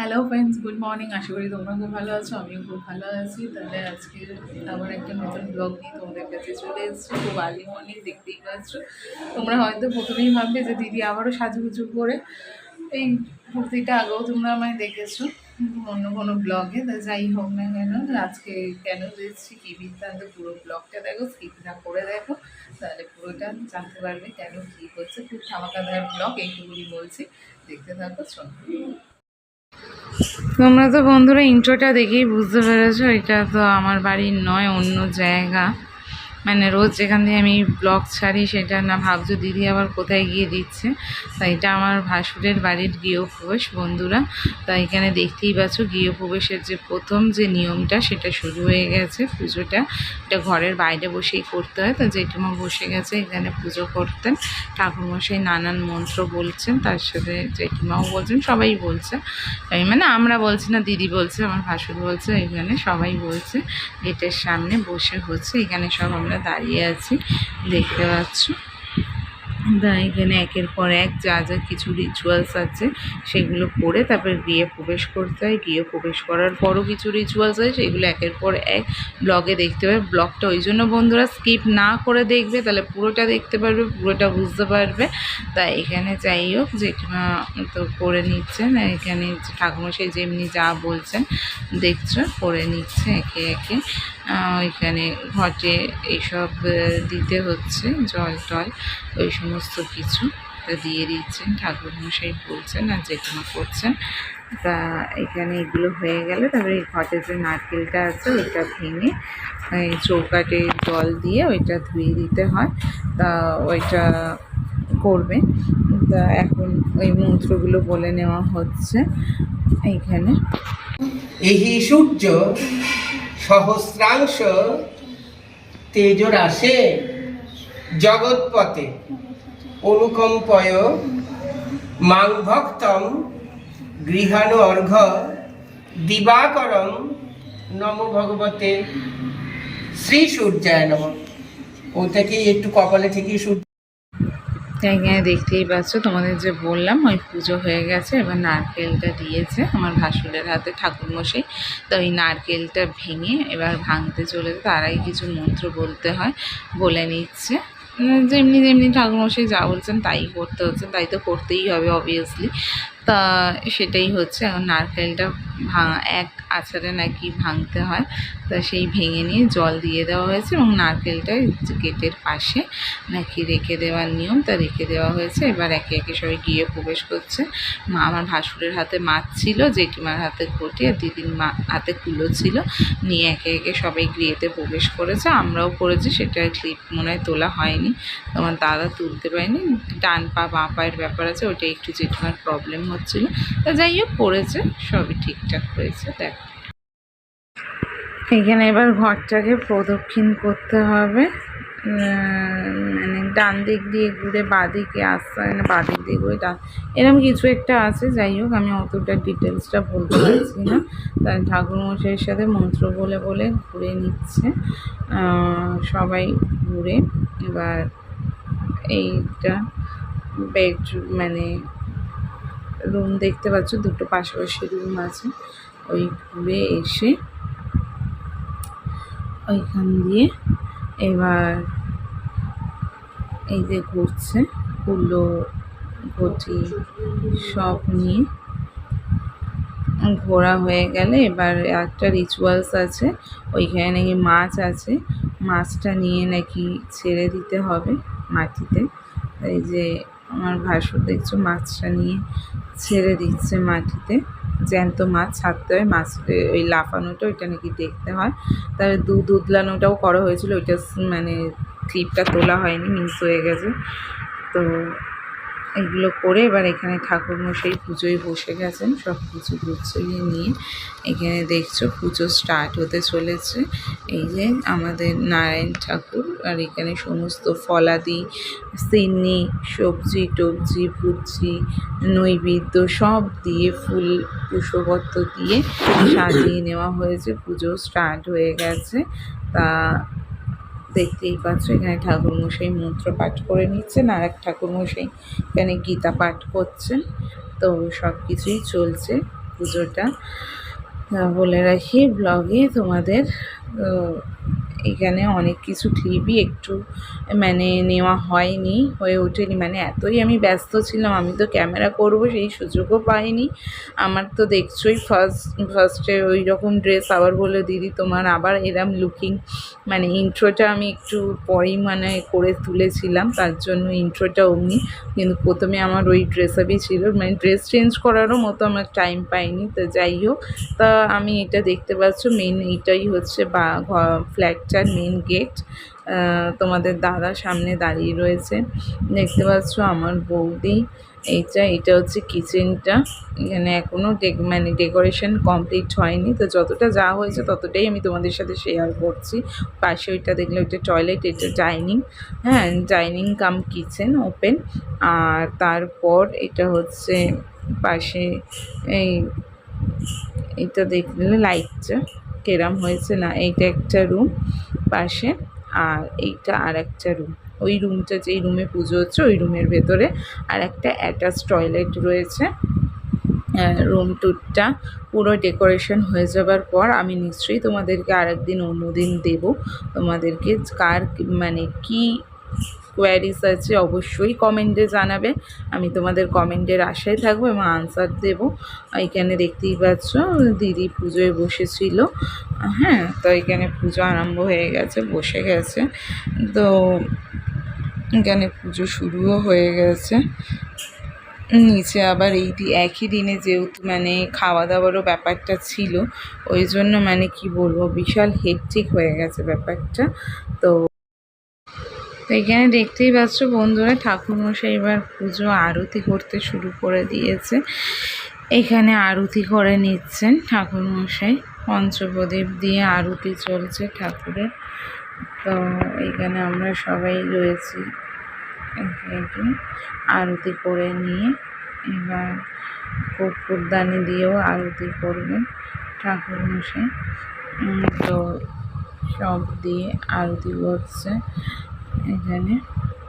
Hello friends good morning আশা করি তোমরা খুব ভালো আছো, আমিও খুব ভালো আছি। তাহলে আজকে আবার একটা নতুন ব্লগ নিয়ে তোমাদের কাছে চলে এসেছি। খুব আর্লি মর্নিং দেখতেই পাচ্ছ। তোমরা হয়তো প্রথমেই ভাববে যে দিদি আবারও সাজুগুজু করে এই কুর্তিটা আগেও তোমরা আমায় দেখেছ অন্য কোনো ব্লগে তা যাই হোক না কেন, আজকে কেন দিচ্ছি কী বৃত্তান্ত পুরো ব্লগটা দেখো স্কিপ না করে দেখো। তাহলে পুরোটা জানতে পারবে কেন কী হচ্ছে। খুব ধামাকাদার ব্লগ এইটুকুনি বলছি। দেখতে থাকো, চলো। তোমরা তো বন্ধুরা ইন্ট্রোটা দেখেই বুঝতে পেরেছ এটা তো আমার বাড়ির নয় অন্য জায়গা। মানে রোজ যেখান দিয়ে আমি ব্লগ ছাড়ি সেটা না ভাবছ দিদি আবার কোথায় গিয়ে দিচ্ছে? তা এটা আমার ভাসুরের বাড়ির গৃহপ্রবেশ, বন্ধুরা। তা এখানে দেখতেই পাচ্ছ গৃহপ্রবেশের যে প্রথম যে নিয়মটা সেটা শুরু হয়ে গেছে পুজোটা। এটা ঘরের বাইরে বসেই করতে হয়। তো জেঠিমা বসে গেছে এখানে পুজো করতেন। ঠাকুরমশাই নানান মন্ত্র বলছেন, তার সাথে জেঠিমাও বলছেন, সবাই বলছে। এই মানে আমরা বলছি না, দিদি বলছে, আমার ভাসুর বলছে, এখানে সবাই বলছে। গেটের সামনে বসে হচ্ছে, এখানে সব আমরা দাঁড়িয়ে আছি, দেখতে পাচ্ছ। এখানে একের পর এক যা যা কিছু রিচুয়ালস আছে, সেগুলো করে তারপর গিয়ে প্রবেশ করতে হয়। গিয়ে প্রবেশ করার পরও কিছু রিচুয়ালস হয়, সেগুলো একের পর এক ব্লগে দেখতে পাবে। ব্লগটা ওই জন্য বন্ধুরা স্কিপ না করে দেখবে, তাহলে পুরোটা দেখতে পারবে, পুরোটা বুঝতে পারবে। তা এখানে যাই হোক, জেঠিমা তো করে নিচ্ছেন, এখানে ঠাকুমশাই যেমনি যা বলছেন, দেখছ, করে নিচ্ছে একে একে। ওইখানে ঘটে এইসব দিতে হচ্ছে, জল টল, ওই সমস্ত কিছু তা দিয়ে দিচ্ছেন, ঠাকুর মশাই বলছেন আর জেঠিমা করছেন। তা এখানে এগুলো হয়ে গেলে তারপরে এই ঘটে যে নারকেলটা আছে, ওইটা ভেঙে, এই চৌকাটে জল দিয়ে ওইটা ধুয়ে দিতে হয়। তা ওইটা করবে তা এখন ওই মন্ত্রগুলো বলে নেওয়া হচ্ছে এইখানে এহি সূর্য সহস্রাংশ তেজরাশে জগৎপথে। অনুকম্পয় মাং ভক্তম গৃহাণু অর্ঘ দিবাকরম নম ভগবতে। শ্রী সূর্যায় নম। ও থেকেই একটু কপালে থেকেই সূর্য তা এখানে দেখতেই পাচ্ছ। তোমাদের যে বললাম ওই পুজো হয়ে গেছে। এবার নারকেলটা দিয়েছে আমার ভাসুরের হাতে ঠাকুরমশাই। তো ওই নারকেলটা ভেঙে এবার ভাঙতে চলে তার আগে কিছু মন্ত্র বলতে হয় বলে নিচ্ছে। উম, যেমনি যেমনি ঠাকুরমশাই যা বলছেন তাই করতে হচ্ছে। তাই তো করতেই হবে অবভিয়াসলি তা সেটাই হচ্ছে। এখন নারকেলটা ভাঙা এক আছাড়ে নাকি ভাঙতে হয়। তা সেই ভেঙে নিয়ে জল দিয়ে দেওয়া হয়েছে এবং নারকেলটা গেটের পাশে নাকি রেখে দেওয়ার নিয়ম তা রেখে দেওয়া হয়েছে। এবার একে একে সবাই গিয়ে প্রবেশ করছে। মা আমার ভাসুরের হাতে মাছ ছিল, জেঠিমার হাতে ঘটি আর দিদির মা হাতে কুলো ছিল। নিয়ে একে একে সবাই গৃহেতে প্রবেশ করেছে। আমরাও করেছি সেটা ক্লিপ মনে হয় তোলা হয়নি। তোমার দাদা তুলতে পারেনি। ডান পা বাঁ পায়ের ব্যাপার আছে ওটা একটু জেঠিমার প্রবলেম হচ্ছিল। তা যাই হোক করেছে সবই ঠিকঠাক হয়েছে, দেখ। এখানে এবার ঘরটাকে প্রদক্ষিণ করতে হবে। মানে ডান দিক দিয়ে ঘুরে বাঁ দিকে আসতে হয় না বাঁ দিক দিয়ে ঘুরে ডান এরকম কিছু একটা আছে, যাই হোক, আমি অতটা ডিটেলসটা বলতে পারছি না। তাই ঠাকুরমশাইয়ের সাথে মন্ত্র বলে বলে ঘুরে নিচ্ছে। সবাই ঘুরে এবার এইটা বেড মানে রুম দেখতে পাচ্ছ, দুটো পাশাপাশি রুম আছে। ওই ঘুরে এসে ওইখান দিয়ে এবার এই যে ঘুরছে কুলো ঘটি সব নিয়ে। ঘোরা হয়ে গেলে এবার একটা রিচুয়ালস আছে, ওইখানে নাকি মাছ আছে। মাছটা নিয়ে নাকি ছেড়ে দিতে হবে মাটিতে। এই যে আমার ভাসুর দেখছ মাছটা নিয়ে ছেড়ে দিচ্ছে মাটিতে। জ্যান্ত মাছ ছাড়তে হয় মাছ ওই লাফানোটা, ওইটা নাকি দেখতে হয়। তার দুধ উদলানোটাও করা হয়েছিল, ওইটা মানে ক্লিপটা তোলা হয়নি মিস হয়ে গেছে। তো এগুলো করে এবার এখানে ঠাকুরমশাই পুজোয় বসে গেছেন। সব কিছু গুছিয়ে নিয়ে এখানে দেখছ পুজো স্টার্ট হতে চলেছে। এই যে আমাদের নারায়ণ ঠাকুর আর এখানে সমস্ত ফলাদি, সিন্নি, সবজি, টবজি, ভুজি, নৈবেদ্য সব দিয়ে ফুল পুষ্পপত্র দিয়ে সাজিয়ে নেওয়া হয়েছে। পুজো স্টার্ট হয়ে গেছে। তা দেখতেই পাচ্ছ এখানে ঠাকুরমশাই মন্ত্র পাঠ করে নিচ্ছেন আর এক ঠাকুরমশাই এখানে গীতা পাঠ করছেন। তো সব কিছুই চলছে পুজোটা। বলে রাখি ব্লগে তোমাদের এখানে অনেক কিছু ক্লিপই একটু মানে নেওয়া হয়নি, হয়ে ওঠেনি। মানে এতই আমি ব্যস্ত ছিলাম, আমি তো ক্যামেরা করব সেই সুযোগও পাইনি। আমার তো দেখছোই ফার্স্ট ফার্স্টে ওই রকম ড্রেস আবার বলে, দিদি, তোমার আবার এরম লুকিং মানে ইন্ট্রোটা আমি একটু পরেই মানে করে তুলেছিলাম, তার জন্য ইন্ট্রোটা অমনি। কিন্তু প্রথমে আমার ওই ড্রেস আপই ছিল মানে ড্রেস চেঞ্জ করারও মতো আমার টাইম পাইনি। তো যাই হোক, তা আমি এটা দেখতে পাচ্ছ মেন এটাই হচ্ছে বা ফ্ল্যাটটার মেন গেট তোমাদের দাদা সামনে দাঁড়িয়ে রয়েছে। দেখতে পাচ্ছ আমার বৌদি, এইটা এটা হচ্ছে কিচেনটা এখানে এখনও মানে ডেকোরেশন কমপ্লিট হয়নি। তো যতটা যা হয়েছে ততটাই আমি তোমাদের সাথে শেয়ার করছি। পাশে ওইটা দেখলে ওইটা টয়লেট এটা ডাইনিং হ্যাঁ ডাইনিং কাম কিচেন ওপেন আর তারপর এটা হচ্ছে পাশে এই, এটা দেখলে লাইটটা কেরাম হয়েছে না, এইটা একটা রুম পাশে আর এইটা আর একটা রুম। ওই রুমটা যেই রুমে পুজো হচ্ছে, ওই রুমের ভেতরে আর একটা অ্যাটাচ টয়লেট রয়েছে। রুম টুরটা পুরো ডেকোরেশন হয়ে যাবার পর আমি নিশ্চয়ই তোমাদেরকে আরেকদিন অন্যদিন দেব। তোমাদেরকে কার মানে কি কোয়ারিজ আছে অবশ্যই কমেন্টে জানাবে। আমি তোমাদের কমেন্টের আশায় থাকব এবং আনসার দেবো। এখানে দেখতেই পাচ্ছ, দিদি পুজোয় বসেছিল। হ্যাঁ তো এখানে পুজো আরম্ভ হয়ে গেছে, বসে গেছে। তো এখানে পুজো শুরুও হয়ে গেছে। নিচে আবার এই একই দিনে যেহেতু মানে খাওয়া দাওয়ারও ব্যাপারটা ছিল, ওই জন্য মানে কি বলব, বিশাল হেকটিক হয়ে গেছে ব্যাপারটা। তো তো এখানে দেখতেই পাচ্ছ বন্ধুরা, ঠাকুরমশাই এবার পুজো, আরতি করতে শুরু করে দিয়েছে। এখানে আরতি করে নিচ্ছেন ঠাকুরমশাই। পঞ্চপ্রদীপ দিয়ে আরতি চলছে ঠাকুরের। তো এখানে আমরা সবাই রয়েছি আরতি করে নিয়ে। এবার কর্পূরদানি দিয়েও আরতি করবেন ঠাকুরমশাই। তো সব দিয়ে আরতি করছে এখানে।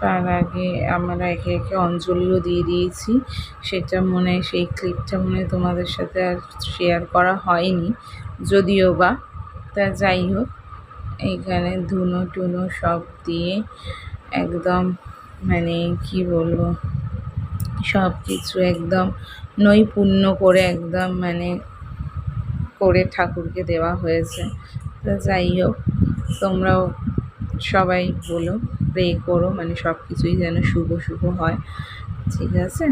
তার আগে আমরা একে একে অঞ্জলিও দিয়ে দিয়েছি। সেটা মনে, সেই ক্লিপটা মনে তোমাদের সাথে আর শেয়ার করা হয়নি। যদিও বা, তা যাই হোক এইখানে ধুনো টুনো সব দিয়ে একদম মানে কি বলব, সব কিছু একদম নৈপুণ্য করে একদম মানে করে ঠাকুরকে দেওয়া হয়েছে। তা যাই হোক, তোমরাও সবাই বলো প্রে করো মানে সব কিছুই যেন শুভ শুভ হয়। ঠিক আছে?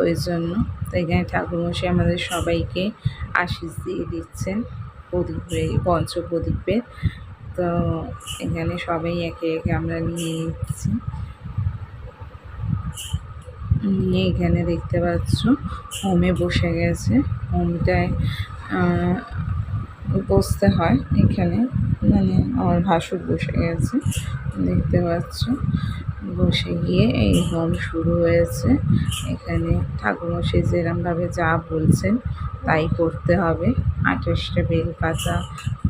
ওই জন্য তো এখানে ঠাকুরমশাই আমাদের সবাইকে আশিস দিয়ে দিচ্ছেন প্রদীপে পঞ্চপ্রদীপের। তো এখানে সবাই একে একে আমরা নিয়ে নিচ্ছি। নিয়ে এখানে দেখতে পাচ্ছ, হোমে বসে গেছে। হোমটায় বসতে হয় এখানে। মানে আমার ভাসুর বসে গেছে, দেখতে পাচ্ছ। বসে গিয়ে এই হোম শুরু হয়েছে। এখানে ঠাকুরমশাই যেরমভাবে যা বলছেন তাই করতে হবে। আঠাশটা বেল পাতা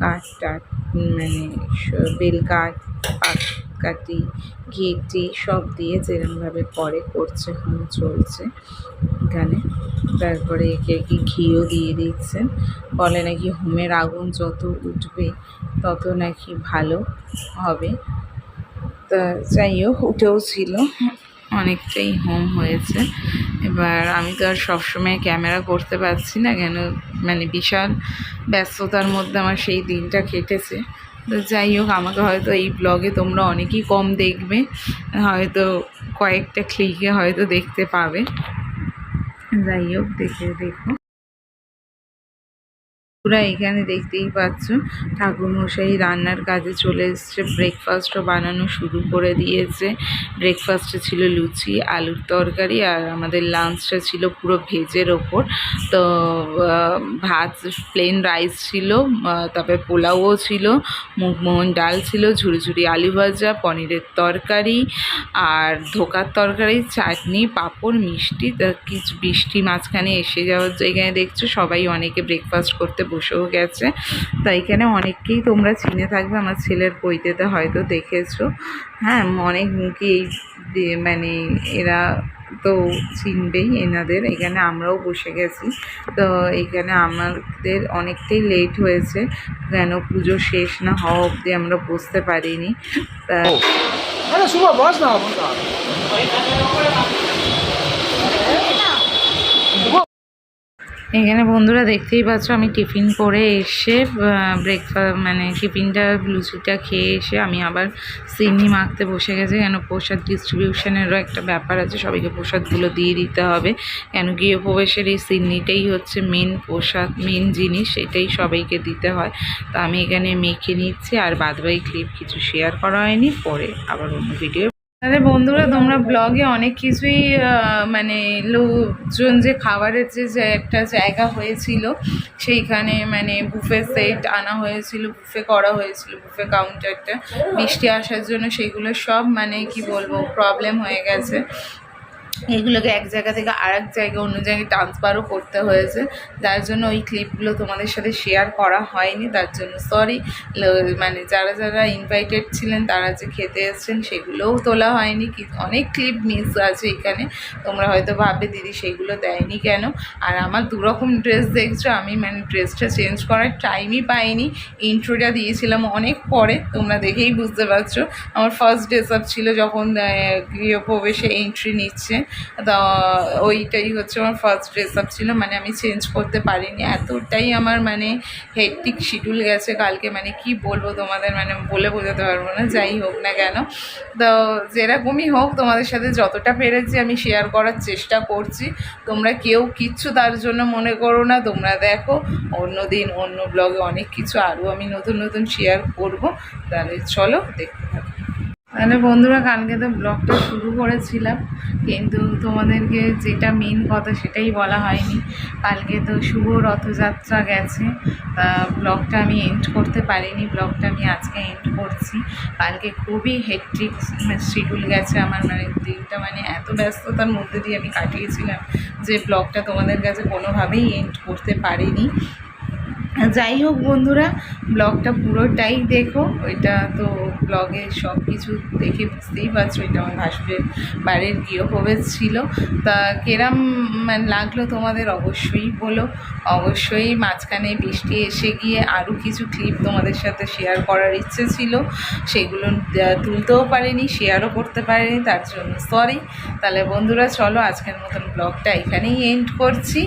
কাঠ টাট মানে বেল কাঠ কাটি ঘিটি সব দিয়ে যেরমভাবে করে করছে, হোম, চলছে এখানে তারপরে একে একে ঘিও দিয়ে দিচ্ছেন বলে নাকি হোমের আগুন যত উঠবে তত নাকি ভালো হবে। তা যাই হোক, উঠেও ছিল, অনেকটাই হোম হয়েছে। এবার আমি তো আর সবসময় ক্যামেরা করতে পারছি না কেন মানে বিশাল ব্যস্ততার মধ্যে আমার সেই দিনটা কেটেছে। তো যাই হোক, আমাকে হয়তো এই ব্লগে তোমরা অনেকেই কম দেখবে। হয়তো কয়েকটা ক্লিকে হয়তো দেখতে পাবে। যাই হোক, দেখে দেখো। পুরা এখানে দেখতেই পাচ্ছ। ঠাকুরমশাই রান্নার কাজে চলে এসছে। ব্রেকফাস্টও বানানো শুরু করে দিয়েছে। ব্রেকফাস্টে ছিল লুচি, আলুর তরকারি আর আমাদের লাঞ্চটা ছিল পুরো ভেজের ওপর। তো ভাত প্লেন রাইস ছিল তারপরে পোলাওও ছিল মুগমোহন ডাল ছিল ঝুড়ি ঝুড়ি আলু ভাজা, পনিরের তরকারি আর ধোকার তরকারি, চাটনি, পাঁপড়, মিষ্টি কিছু বৃষ্টি মাঝখানে এসে যাওয়ার জায়গায় দেখছ? সবাই অনেকে ব্রেকফাস্ট করতে বসেও গেছে। তাই এখানে অনেককেই তোমরা চিনে থাকবে, আমার ছেলের বইতেতে হয়তো দেখেছ। হ্যাঁ অনেক মুখে এই মানে এরা তো চিনবেই এনাদের। এখানে আমরাও বসে গেছি। তো এখানে আমাদের অনেকটাই লেট হয়েছে। কেন পুজো শেষ না হওয়া অবধি আমরা বসতে পারিনি। তা আরে শুভ বস না বস না। এখানে বন্ধুরা দেখতেই পাচ্ছ আমি টিফিন করে এসে ব্রেকফাস্ট মানে টিফিনটা, লুচিটা খেয়ে এসে আমি আবার সিন্নি মাখতে বসে গেছি। কেন প্রসাদ ডিস্ট্রিবিউশনেরও একটা ব্যাপার আছে, সবাইকে প্রসাদগুলো দিয়ে দিতে হবে। কেন গৃহপ্রবেশের এই সিন্নিটাই হচ্ছে মেন প্রসাদ মেন জিনিস এটাই সবাইকে দিতে হয়। তো আমি এখানে মেখে নিচ্ছি, আর বাদবাকি ক্লিপ কিছু শেয়ার করা হয়নি, পরে আবার অন্য ভিডিও তাহলে বন্ধুরা, তোমরা ব্লগে অনেক কিছুই মানে লোকজন যে খাবারের যে যে একটা জায়গা হয়েছিল, সেইখানে মানে বুফে সেট আনা হয়েছিল বুফে করা হয়েছিল বুফে কাউন্টারটা বৃষ্টি আসার জন্য সেগুলো সব মানে কি বলব প্রবলেম হয়ে গেছে। এগুলোকে এক জায়গা থেকে আর এক জায়গায়, অন্য জায়গায় ট্রান্সফারও করতে হয়েছে। যার জন্য ওই ক্লিপগুলো তোমাদের সাথে শেয়ার করা হয়নি। তার জন্য সরি মানে যারা যারা ইনভাইটেড ছিলেন, তারা যে খেতে এসেছেন, সেগুলোও তোলা হয়নি। কি, অনেক ক্লিপ মিস আছে এখানে। তোমরা হয়তো ভাববে, দিদি, সেগুলো দেয়নি কেন? আর আমার দুরকম ড্রেস দেখছ, আমি মানে ড্রেসটা চেঞ্জ করার টাইমই পাইনি। ইন্ট্রোটা দিয়েছিলাম অনেক পরে, তোমরা দেখেই বুঝতে পারছ। আমার ফার্স্ট ড্রেস আপ ছিল যখন গৃহপ্রবেশে এন্ট্রি নিচ্ছে। ওইটাই হচ্ছে আমার ফার্স্ট ড্রেস আপ ছিল মানে আমি চেঞ্জ করতে পারিনি। এতটাই আমার মানে হেকটিক শিডিউল গেছে কালকে মানে কি বলব তোমাদের মানে বলে বোঝাতে পারব না, যাই হোক না কেন। তো যেরকমই হোক, তোমাদের সাথে যতটা পেরেছি আমি শেয়ার করার চেষ্টা করছি। তোমরা কেউ কিচ্ছু তার জন্য মনে করো না, তোমরা দেখো অন্য দিন অন্য ব্লগে অনেক কিছু আরও আমি নতুন নতুন শেয়ার করব। তাহলে চলো, দেখতে থাকো। তাহলে বন্ধুরা, কালকে তো ব্লগটা শুরু করেছিলাম, কিন্তু তোমাদেরকে যেটা মেন কথা সেটাই বলা হয়নি। কালকে তো শুভ রথযাত্রা গেছে ব্লগটা আমি এন্ড করতে পারিনি, ব্লগটা আমি আজকে এন্ড করছি। কালকে খুবই হেট্রিক শিডিউল গেছে আমার মানে দিনটা মানে এত ব্যস্ততার মধ্যে দিয়ে আমি কাটিয়েছিলাম যে ব্লগটা তোমাদের কাছে কোনোভাবেই এন্ড করতে পারিনি। যাই হোক বন্ধুরা, ব্লগটা পুরোটাই দেখো। ওইটা তো ব্লগে সব কিছু দেখে বুঝতেই পারছ, এটা আমার ভাসুরের বাড়ির গৃহপ্রবেশ ছিল। তা কেরাম মানে লাগল তোমাদের অবশ্যই বলো। অবশ্যই মাঝখানে বৃষ্টি এসে গিয়ে আরও কিছু ক্লিপ তোমাদের সাথে শেয়ার করার ইচ্ছে ছিল। সেগুলো তুলতেও পারিনি শেয়ারও করতে পারিনি, তার জন্য সরি তাহলে বন্ধুরা চলো, আজকের মতন ব্লগটা এখানেই এন্ড করছি।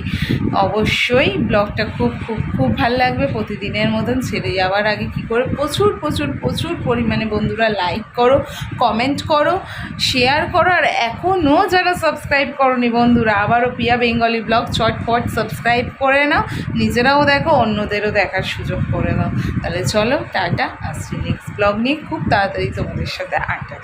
অবশ্যই ব্লগটা খুব খুব খুব ভালো লাগবে প্রতিদিনের মতন ছেড়ে যাওয়ার আগে কি করে? প্রচুর প্রচুর প্রচুর পরিমাণে বন্ধুরা লাইক করো কমেন্ট করো শেয়ার করো আর এখনও যারা সাবস্ক্রাইব করনি বন্ধুরা, আবারও পিয়া বেঙ্গলি ব্লগ চটপট সাবস্ক্রাইব করে নাও। নিজেরাও দেখো, অন্যদেরও দেখার সুযোগ করে নাও। তাহলে চলো, টাটা, আসছি নেক্সট ব্লগ নিয়ে। খুব তাড়াতাড়ি তোমাদের সাথে আড্ডা